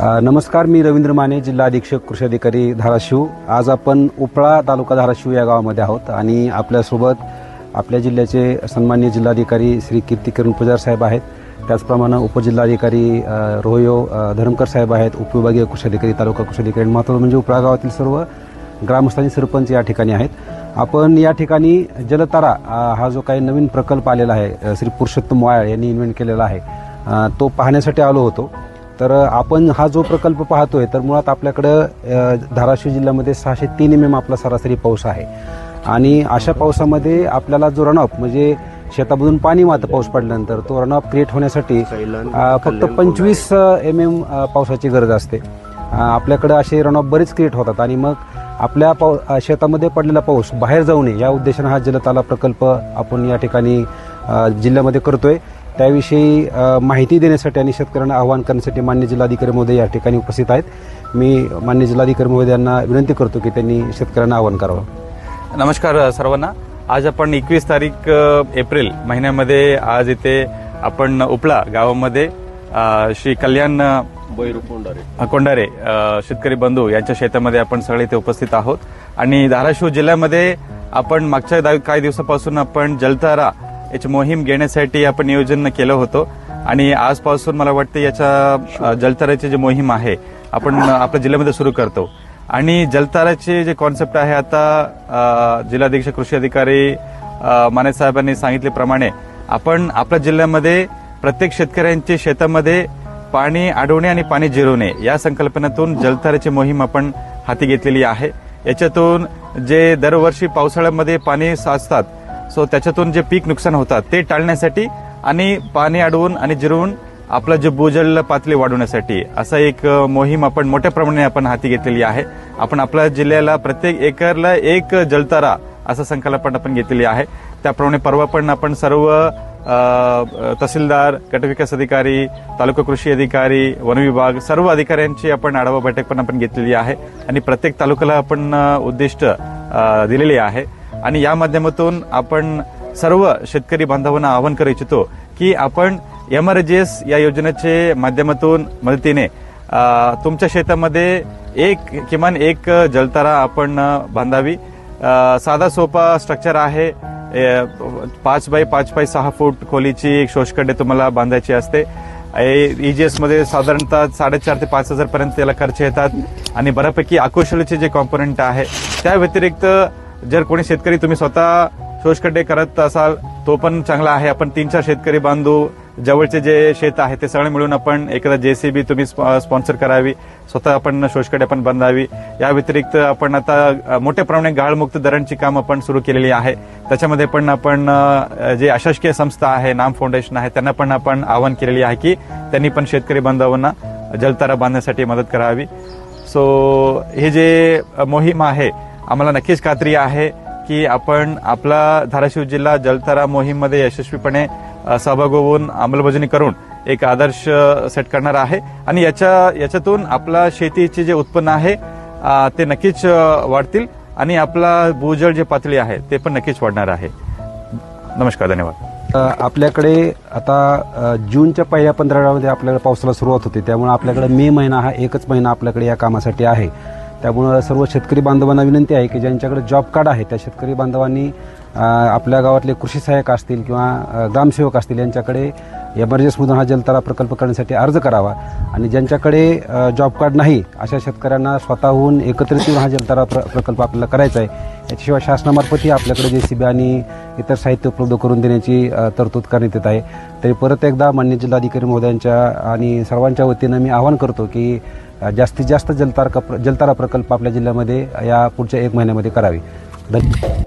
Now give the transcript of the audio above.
नमस्कार मी रवींद्र माने जिल्हा अधीक्षक कृषी अधिकारी धाराशिव. आज आपण उपळा तालुका धाराशिव या गावामध्ये आहोत आणि आपल्यासोबत आपल्या जिल्ह्याचे सन्मान्य जिल्हाधिकारी श्री कीर्ती किरण पुजार साहेब आहेत. त्याचप्रमाणे उपजिल्हाधिकारी अ, रोहयो धरमकर साहेब आहेत उपविभागीय कृषी अधिकारी तालुका कृषी अधिकारी आणि महत्त्वाचं म्हणजे उपळा गावातील सर्व ग्रामस्थानी सरपंच या ठिकाणी आहेत. आपण या ठिकाणी जलतारा हा जो काही नवीन प्रकल्प आलेला आहे श्री पुरुषोत्तम वायाळ यांनी इन्व्हेंट केलेला आहे तो पाहण्यासाठी आलो होतो. तर आपण हा जो प्रकल्प पाहतोय तर मुळात आपल्याकडं धाराशिव जिल्ह्यामध्ये सहाशे तीन एम एम आपला सरासरी पाऊस आहे. आणि अशा पावसामध्ये आपल्याला जो रनऑफ म्हणजे शेतामधून पाणी मातं पाऊस पडल्यानंतर तो रनऑफ क्रिएट होण्यासाठी फक्त पंचवीस एम एम पावसाची गरज असते. आपल्याकडं असे रनऑफ बरेच क्रिएट होतात. आणि मग आपल्या पाऊ शेतामध्ये पडलेला पाऊस बाहेर जाऊ नये या उद्देशानं हा जलताला प्रकल्प आपण या ठिकाणी जिल्ह्यामध्ये करतोय. त्याविषयी माहिती देण्यासाठी आणि शेतकऱ्यांना आवाहन करण्यासाठी मान्य जिल्हाधिकारी महोदय या ठिकाणी उपस्थित आहेत. मी मान्य जिल्हाधिकारी महोदय यांना विनंती करतो की त्यांनी शेतकऱ्यांना आवाहन करावं. नमस्कार सर्वांना. आज आपण एकवीस तारीख एप्रिल महिन्यामध्ये आज इथे आपण उपळा गावामध्ये श्री कल्याण अ, कोंडारे अ, शेतकरी बंधू यांच्या शेतामध्ये आपण सगळे इथे उपस्थित आहोत. आणि धाराशिव जिल्ह्यामध्ये आपण मागच्या काही दिवसापासून आपण जलतारा याची मोहीम घेण्यासाठी आपण नियोजन केलं होतं. आणि आजपासून मला वाटतं याच्या अ, जलताराची जी मोहीम आहे आपण आपल्या जिल्ह्यामध्ये सुरू करतो. आणि जलताराचे जे कॉन्सेप्ट आहे आता जिल्हाधीक्षक कृषी अधिकारी अ, माने साहेबांनी सांगितल्याप्रमाणे आपण आपल्या जिल्ह्यामध्ये प्रत्येक शेतकऱ्यांच्या शेतामध्ये पाणी अडवणे आणि पाणी जिरवणे या संकल्पनेतून जलताराची मोहीम आपण हाती घेतलेली आहे. याच्यातून जे दरवर्षी पावसाळ्यामध्ये पाणी साचतात सो त्याच्यातून जे पीक नुकसान होतात ते टाळण्यासाठी आणि पाणी अडवून आणि जिरवून आपलं जे भूजल पातळी वाढवण्यासाठी असा एक मोहीम आपण मोठ्या प्रमाणे आपण हाती घेतलेली आहे. आपण आपल्या जिल्ह्याला प्रत्येक एकरला एक जलतारा असं संकल्पना आपण घेतलेली आहे. त्याप्रमाणे परवा पण आपण सर्व तहसीलदार गटविकास अधिकारी तालुका कृषी अधिकारी वन विभाग सर्व अधिकाऱ्यांची आपण आढावा बैठक पण आपण घेतलेली आहे. आणि प्रत्येक तालुक्याला आपण उद्दिष्ट दिलेली आहे. आणि या माध्यमातून आपण सर्व शेतकरी बांधवांना आवाहन करू इच्छितो की आपण एमआरजीएस या योजनेचे माध्यमातून मदतीने तुमच्या शेतामध्ये एक किमान एक जलतारा आपण बांधावी. साधा सोपा स्ट्रक्चर आहे. पाच बाय पाच बाय सहा फूट खोलीची एक शोषखड्डे तुम्हाला बांधायची असते. ईजीएसमध्ये साधारणतः साडेचार ते पाच हजार पर्यंत त्याला खर्च येतात. आणि बऱ्यापैकी अकुशलचे जे कॉम्पोनंट आहे त्या व्यतिरिक्त जर कोणी शेतकरी तुम्ही स्वतः शोषखड्डे करत असाल तो पण चांगला आहे. आपण तीन चार शेतकरी बांधू जवळचे जे शेत आहे ते सगळे मिळून आपण एखादा जेसीबी तुम्ही स्पॉन्सर करावी स्वतः आपण शोषकडे पण बांधावी या व्यतिरिक्त आपण आता मोठ्या प्रमाणात गाळमुक्त दरांची काम आपण सुरू केलेली आहे. त्याच्यामध्ये पण आपण जे अशासकीय संस्था आहे नाम फाउंडेशन आहे त्यांना पण आपण आवाहन केलेली आहे की त्यांनी पण शेतकरी बांधवांना जलतारा बांधण्यासाठी मदत करावी. सो हे जे मोहीम आहे आम्हाला नक्कीच खात्री आहे की आपण आपला धाराशिव जिल्हा जलतारा मोहीममध्ये यशस्वीपणे सहभाग होऊन अंमलबजावणी करून एक आदर्श सेट करणार आहे. आणि याच्या याच्यातून आपला शेतीचे जे उत्पन्न आहे ते नक्कीच वाढतील आणि आपला भूजल जे पातळी आहे ते पण नक्कीच वाढणार आहे. नमस्कार धन्यवाद. आपल्याकडे आता जूनच्या पहिल्या पंधरवड्यामध्ये आपल्याकडे पावसाला सुरुवात होते. त्यामुळे आपल्याकडे मे महिना हा एकच महिना आपल्याकडे या कामासाठी आहे. त्यामुळं सर्व शेतकरी बांधवांना विनंती आहे की ज्यांच्याकडे जॉब कार्ड आहे त्या शेतकरी बांधवांनी आपल्या गावातले कृषी सहाय्यक असतील किंवा ग्रामसेवक असतील यांच्याकडे एमर्जन्सीमधून हा जलतारा प्रकल्प करण्यासाठी अर्ज करावा. आणि ज्यांच्याकडे जॉब कार्ड नाही अशा शेतकऱ्यांना स्वतःहून एकत्रित येऊन हा जलतारा प्र प्रकल्प आपल्याला करायचा आहे. याच्याशिवाय शासनामार्फतही आपल्याकडे जे सी बी आणि इतर साहित्य उपलब्ध करून देण्याची तरतूद करण्यात येत आहे. तरी परत एकदा मान्य जिल्हाधिकारी महोदयांच्या आणि सर्वांच्या वतीनं मी आवाहन करतो की जास्तीत जास्त जलतार जलतारा प्रकल्प आपल्या जिल्ह्यामध्ये या पुढच्या एक महिन्यामध्ये करावी. धन्यवाद.